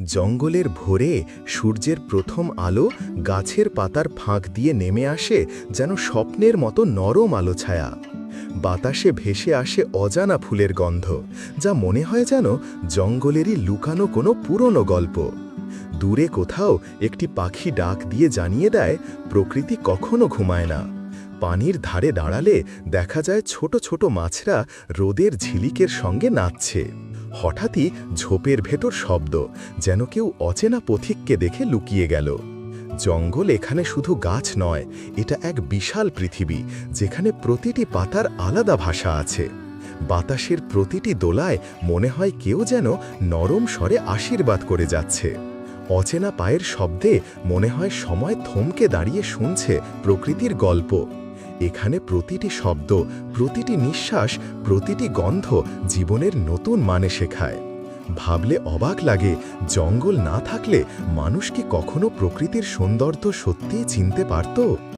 জঙ্গলের ভোরে সূর্যের প্রথম আলো গাছের পাতার ফাঁক দিয়ে নেমে আসে যেন স্বপ্নের মতো নরম আলো ছায়া। বাতাসে ভেসে আসে অজানা ফুলের গন্ধ, যা মনে হয় যেন জঙ্গলেরই লুকানো কোনো পুরনো গল্প। দূরে কোথাও একটি পাখি ডাক দিয়ে জানিয়ে দেয়, প্রকৃতি কখনো ঘুমায় না। পানির ধারে দাঁড়ালে দেখা যায় ছোট ছোট মাছরা রোদের ঝিলিকের সঙ্গে নাচছে। হঠাৎই ঝোপের ভেতর শব্দ, যেন কেউ অচেনা পথিককে দেখে লুকিয়ে গেল। জঙ্গল এখানে শুধু গাছ নয়, এটা এক বিশাল পৃথিবী, যেখানে প্রতিটি পাতার আলাদা ভাষা আছে। বাতাসের প্রতিটি দোলায় মনে হয় কেউ যেন নরম স্বরে আশীর্বাদ করে যাচ্ছে। অচেনা পায়ের শব্দে মনে হয় সময় থমকে দাঁড়িয়ে শুনছে প্রকৃতির গল্প। এখানে প্রতিটি শব্দ, প্রতিটি নিঃশ্বাস, প্রতিটি গন্ধ জীবনের নতুন মানে শেখায়। ভাবলে অবাক লাগে, জঙ্গল না থাকলে মানুষ কি কখনো প্রকৃতির সৌন্দর্য সত্যিই চিনতে পারত?